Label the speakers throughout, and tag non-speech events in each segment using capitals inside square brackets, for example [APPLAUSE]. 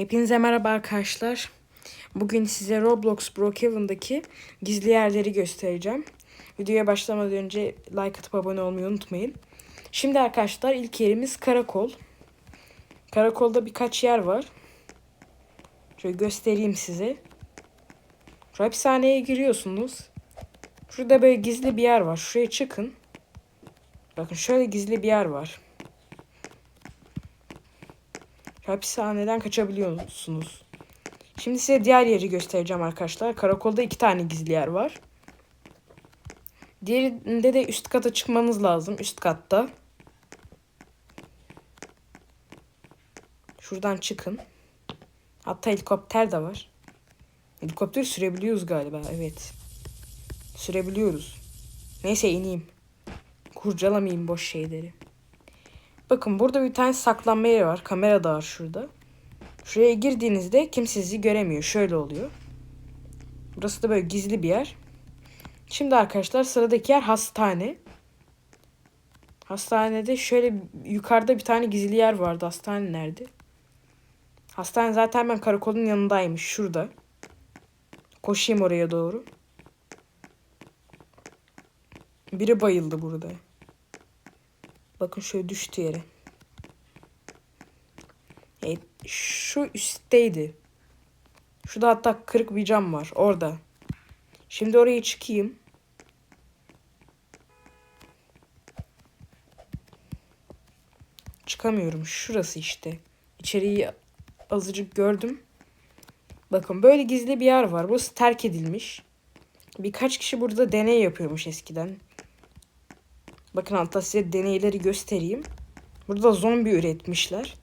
Speaker 1: Hepinize merhaba arkadaşlar. Bugün size Roblox Brookhaven'daki gizli yerleri göstereceğim. Videoya başlamadan önce like atıp abone olmayı unutmayın. Şimdi arkadaşlar ilk yerimiz karakol. Karakolda birkaç yer var. Şöyle göstereyim size. Şu hapishaneye giriyorsunuz. Şurada böyle gizli bir yer var. Şuraya çıkın. Bakın şöyle gizli bir yer var. Hapishaneden kaçabiliyorsunuz. Şimdi size diğer yeri göstereceğim arkadaşlar. Karakolda iki tane gizli yer var. Diğerinde de üst kata çıkmanız lazım. Üst katta. Şuradan çıkın. Hatta helikopter de var. Helikopter sürebiliyoruz galiba. Evet. Sürebiliyoruz. Neyse ineyim. Kurcalamayayım boş şeyleri. Bakın burada bir tane saklanma yeri var. Kamera da var şurada. Şuraya girdiğinizde kimse sizi göremiyor. Şöyle oluyor. Burası da böyle gizli bir yer. Şimdi arkadaşlar sıradaki yer hastane. Hastanede şöyle yukarıda bir tane gizli yer vardı. Hastane nerede? Hastane zaten ben karakolun yanındaymış. Şurada. Koşayım oraya doğru. Biri bayıldı burada. Bakın şöyle düştü yere. Evet, şu üstteydi. Şurada hatta kırık bir cam var. Orada. Şimdi oraya çıkayım. Çıkamıyorum. Şurası işte. İçeriği azıcık gördüm. Bakın böyle gizli bir yer var. Burası terk edilmiş. Birkaç kişi burada deney yapıyormuş eskiden. Bakın hatta size deneyleri göstereyim. Burada zombi üretmişler.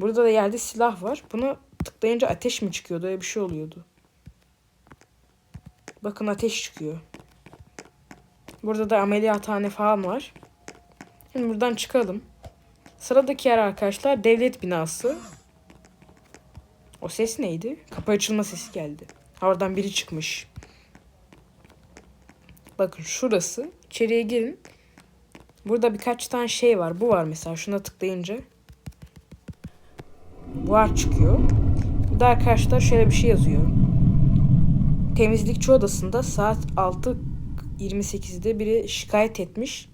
Speaker 1: Burada da yerde silah var. Bunu tıklayınca ateş mi çıkıyordu? Öyle bir şey oluyordu. Bakın ateş çıkıyor. Burada da ameliyathane falan var. Şimdi buradan çıkalım. Sıradaki yer arkadaşlar devlet binası. O ses neydi? Kapı açılma sesi geldi. Oradan biri çıkmış. Bakın şurası. İçeriye girin. Burada birkaç tane şey var. Bu var mesela. Şuna tıklayınca. Buhar çıkıyor. Burada arkadaşlar şöyle bir şey yazıyor. Temizlikçi odasında saat 6.28'de biri şikayet etmiş.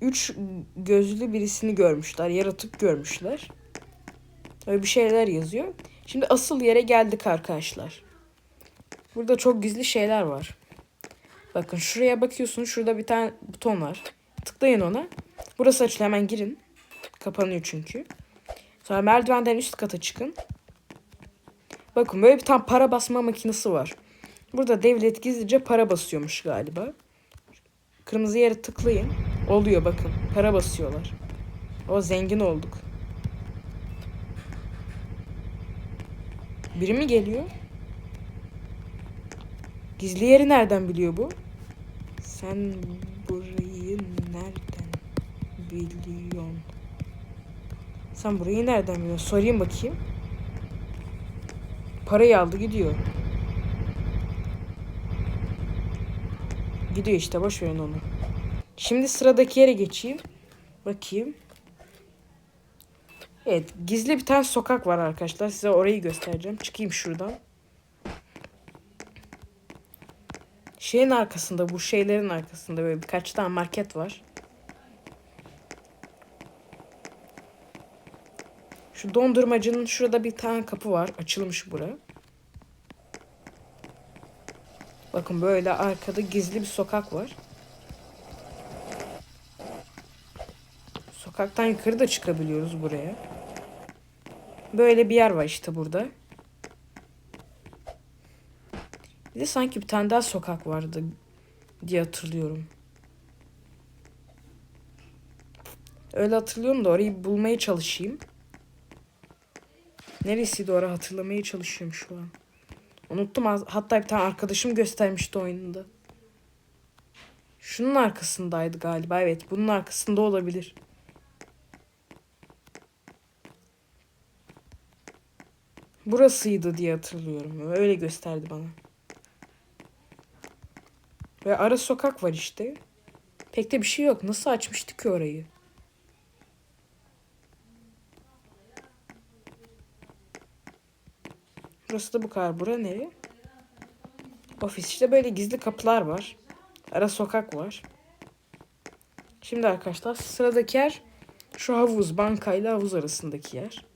Speaker 1: Üç gözlü birisini görmüşler. Yaratık görmüşler. Öyle bir şeyler yazıyor. Şimdi asıl yere geldik arkadaşlar. Burada çok gizli şeyler var. Bakın şuraya bakıyorsun. Şurada bir tane buton var. Tıklayın ona. Burası açılıyor. Hemen girin. Kapanıyor çünkü. Sonra merdivenden üst kata çıkın. Bakın böyle bir tane para basma makinesi var. Burada devlet gizlice para basıyormuş galiba. Kırmızı yere tıklayın. Oluyor bakın. Para basıyorlar. O zengin olduk. Biri mi geliyor? Gizli yeri nereden biliyor bu? Sen burayı nereden biliyorsun? Sen burayı nereden biliyorsun? Sorayım bakayım. Parayı aldı gidiyor. Gidiyor işte boş verin onu. Şimdi sıradaki yere geçeyim. Bakayım. Evet gizli bir tane sokak var arkadaşlar. Size orayı göstereceğim. Çıkayım şuradan. Şeyin arkasında bu şeylerin arkasında böyle birkaç tane market var. Şu dondurmacının şurada bir tane kapı var. Açılmış bura. Bakın böyle arkada gizli bir sokak var. Sokaktan yukarı da çıkabiliyoruz buraya. Böyle bir yer var işte burada. Bir de sanki bir tane daha sokak vardı diye hatırlıyorum. Öyle hatırlıyorum da orayı bulmaya çalışayım. Neresiydi orası hatırlamaya çalışıyorum şu an. Unuttum hatta bir tane arkadaşım göstermişti oyununda. Şunun arkasındaydı galiba. Evet bunun arkasında olabilir. Burasıydı diye hatırlıyorum. Öyle gösterdi bana. Ve ara sokak var işte. Pek de bir şey yok. Nasıl açmıştık ki orayı? Şurası da bu kadar. Bura nere? Ofis. İşte böyle gizli kapılar var. Ara sokak var. Şimdi arkadaşlar sıradaki yer şu havuz. Bankayla havuz arasındaki yer.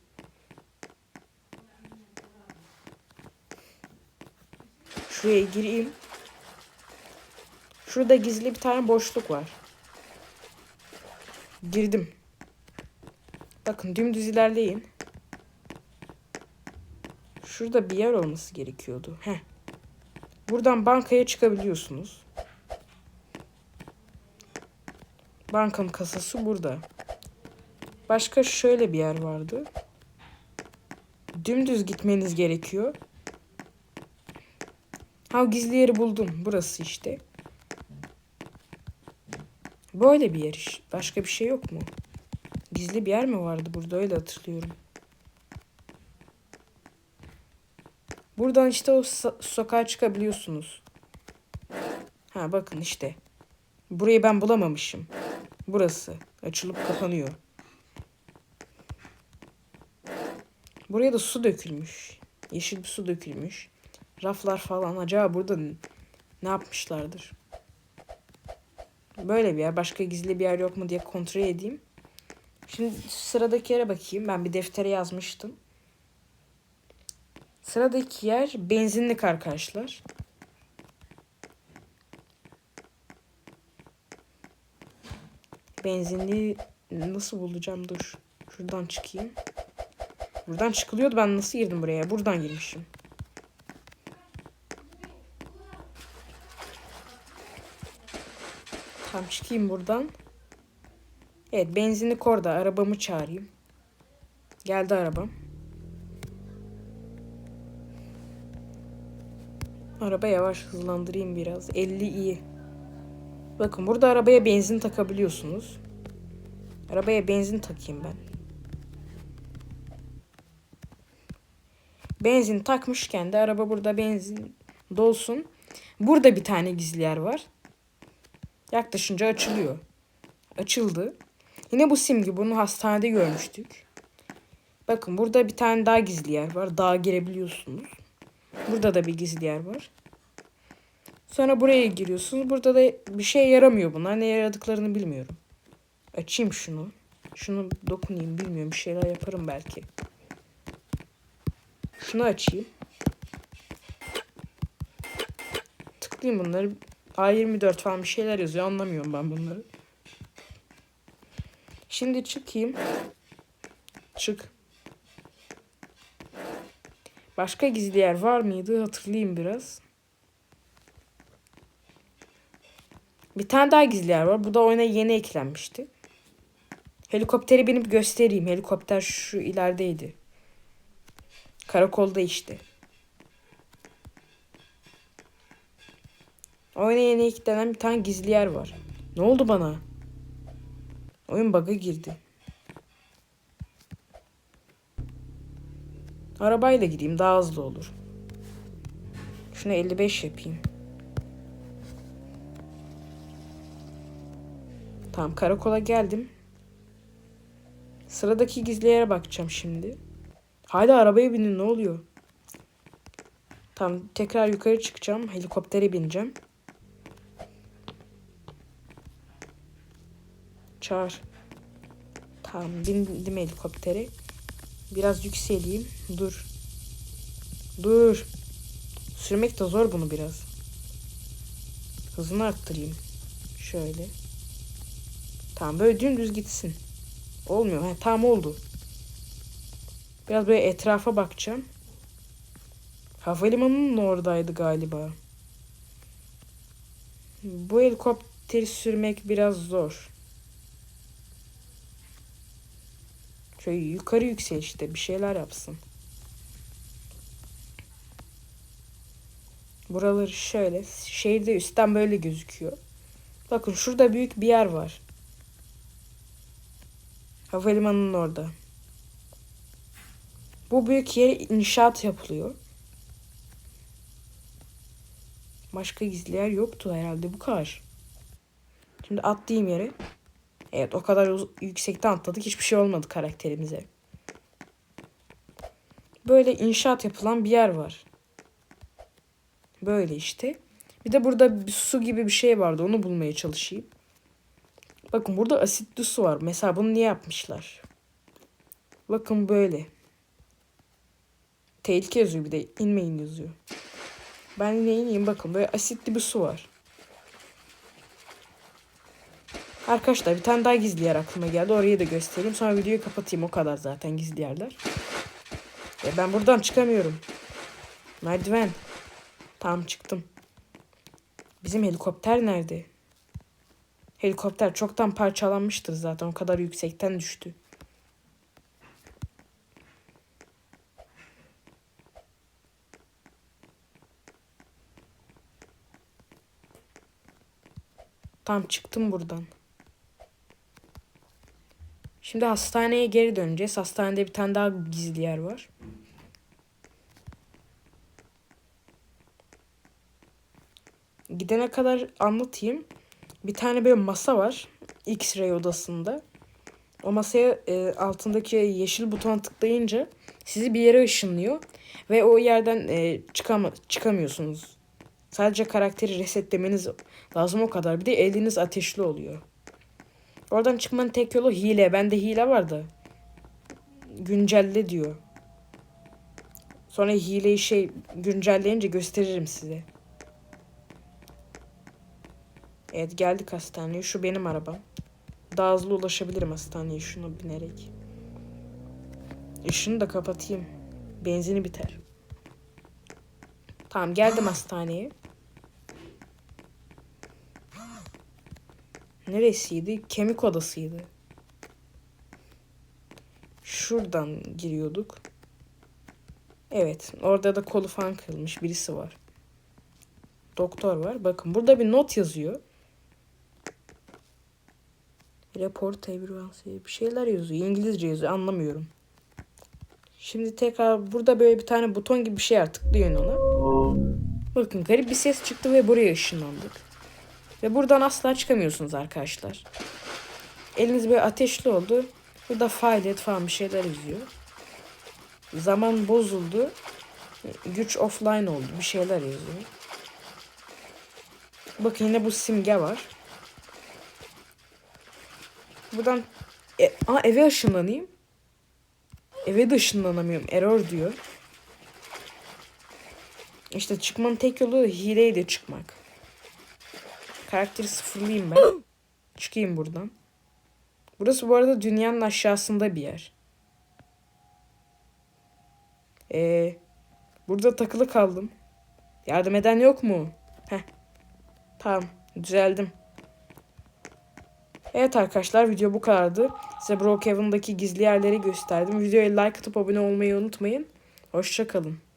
Speaker 1: Şuraya gireyim. Şurada gizli bir tane boşluk var. Girdim. Bakın dümdüz ilerleyin. Şurada bir yer olması gerekiyordu. Heh. Buradan bankaya çıkabiliyorsunuz. Bankanın kasası burada. Başka şöyle bir yer vardı. Dümdüz gitmeniz gerekiyor. Ha gizli yeri buldum. Burası işte. Böyle bir yer. Başka bir şey yok mu? Gizli bir yer mi vardı burada öyle hatırlıyorum. Buradan işte o so- sokağa çıkabiliyorsunuz. Ha bakın işte. Burayı ben bulamamışım. Burası. Açılıp kapanıyor. Buraya da su dökülmüş. Yeşil bir su dökülmüş. Raflar falan. Acaba burada ne yapmışlardır? Böyle bir yer. Başka gizli bir yer yok mu diye kontrol edeyim. Şimdi sıradaki yere bakayım. Ben bir deftere yazmıştım. Sıradaki yer benzinlik arkadaşlar. Benzinliği nasıl bulacağım? Dur. Şuradan çıkayım. Buradan çıkılıyordu. Ben nasıl girdim buraya? Buradan girmişim. Tam çıkayım buradan. Evet benzinlik orada. Arabamı çağırayım. Geldi arabam. Araba yavaş hızlandırayım biraz. 50 iyi. Bakın burada arabaya benzin takabiliyorsunuz. Arabaya benzin takayım ben. Benzin takmışken de araba burada benzin dolsun. Burada bir tane gizli yer var. Yaklaşınca açılıyor. Açıldı. Yine bu simge bunu hastanede görmüştük. Bakın burada bir tane daha gizli yer var. Dağa girebiliyorsunuz. Burada da bir gizli yer var. Sonra buraya giriyorsunuz. Burada da bir şey yaramıyor bunlar. Ne yaradıklarını bilmiyorum. Açayım şunu. Şunu dokunayım bilmiyorum. Bir şeyler yaparım belki. Şunu açayım. Tıklayayım bunları. A24 falan bir şeyler yazıyor. Anlamıyorum ben bunları. Şimdi çıkayım. Çık. Başka gizli yer var mıydı? Hatırlayayım biraz. Bir tane daha gizli yer var. Bu da oyuna yeni eklenmişti. Helikopteri binip göstereyim. Helikopter şu ilerideydi. Karakolda işte. Oyuna yeni eklenen bir tane gizli yer var. Ne oldu bana? Oyun bug'a girdi. Arabayla gideyim daha hızlı olur. Şunu 55 yapayım. Tamam karakola geldim. Sıradaki gizli yere bakacağım şimdi. Hala arabaya binin ne oluyor? Tamam tekrar yukarı çıkacağım. Helikoptere bineceğim. Çağır. Tamam bindim helikoptere. Biraz yükseleyim. Dur. Dur. Sürmek de zor bunu biraz. Hızını arttırayım. Şöyle. Tamam böyle dümdüz gitsin. Olmuyor. He, tamam oldu. Biraz böyle etrafa bakacağım. Havalimanının oradaydı galiba. Bu helikopteri sürmek biraz zor. Şöyle yukarı yüksel işte bir şeyler yapsın. Buraları şöyle. Şehirde üstten böyle gözüküyor. Bakın şurada büyük bir yer var. Havalimanının orada. Bu büyük yere inşaat yapılıyor. Başka gizli yer yoktu herhalde bu kadar. Şimdi atlayayım yere. Evet o kadar yüksekten atladık hiçbir şey olmadı karakterimize. böyle inşaat yapılan bir yer var. Böyle işte. Bir de burada bir su gibi bir şey vardı. Onu bulmaya çalışayım. Bakın burada asitli su var. Mesela bunu niye yapmışlar? Bakın böyle. Tehlike yazıyor bir de. inmeyin yazıyor. Ben yine ineyim bakın. Böyle asitli bir su var. Arkadaşlar bir tane daha gizli yer aklıma geldi. Orayı da göstereyim. Sonra videoyu kapatayım. O kadar zaten gizli yerler. Ya ben buradan çıkamıyorum. Merdiven. Tamam çıktım. Bizim helikopter nerede? Helikopter çoktan parçalanmıştır zaten. O kadar yüksekten düştü. Tamam çıktım buradan. Şimdi hastaneye geri döneceğiz. Hastanede bir tane daha gizli yer var. Gidene kadar anlatayım. Bir tane böyle masa var. X-ray odasında. O masaya e, altındaki yeşil butona tıklayınca sizi bir yere ışınlıyor. Ve o yerden e, çıkama, çıkamıyorsunuz. Sadece karakteri resetlemeniz lazım o kadar. Bir de eliniz ateşli oluyor. Oradan çıkmanın tek yolu hile. Bende hile var da. Güncelle diyor. Sonra hileyi şey güncelleyince gösteririm size. Evet geldik hastaneye. Şu benim arabam. Daha hızlı ulaşabilirim hastaneye şunu binerek. Işını da kapatayım. Benzini biter. Tamam geldim [GASPS] hastaneye. Neresiydi? Kemik odasıydı. Şuradan giriyorduk. Evet. Orada da kolu falan kırılmış birisi var. Doktor var. Bakın burada bir not yazıyor. Report everyone bir şeyler yazıyor. İngilizce yazıyor. Anlamıyorum. Şimdi tekrar burada böyle bir tane buton gibi bir şey var. Tıklayın ona. Bakın garip bir ses çıktı ve buraya ışınlandık. Ve buradan asla çıkamıyorsunuz arkadaşlar. Eliniz böyle ateşli oldu. Burada faaliyet falan bir şeyler yazıyor. Zaman bozuldu. Güç offline oldu. Bir şeyler yazıyor. Bakın yine bu simge var. Buradan e, aa, eve ışınlanayım. Eve de ışınlanamıyorum. Error diyor. İşte çıkmanın tek yolu hileyle çıkmak. Karakteri sıfırlayayım ben. Çıkayım buradan. Burası bu arada dünyanın aşağısında bir yer. Ee, burada takılı kaldım. Yardım eden yok mu? Heh. Tamam. Düzeldim. Evet arkadaşlar video bu kadardı. Size Brookhaven'daki gizli yerleri gösterdim. Videoya like atıp abone olmayı unutmayın. Hoşçakalın.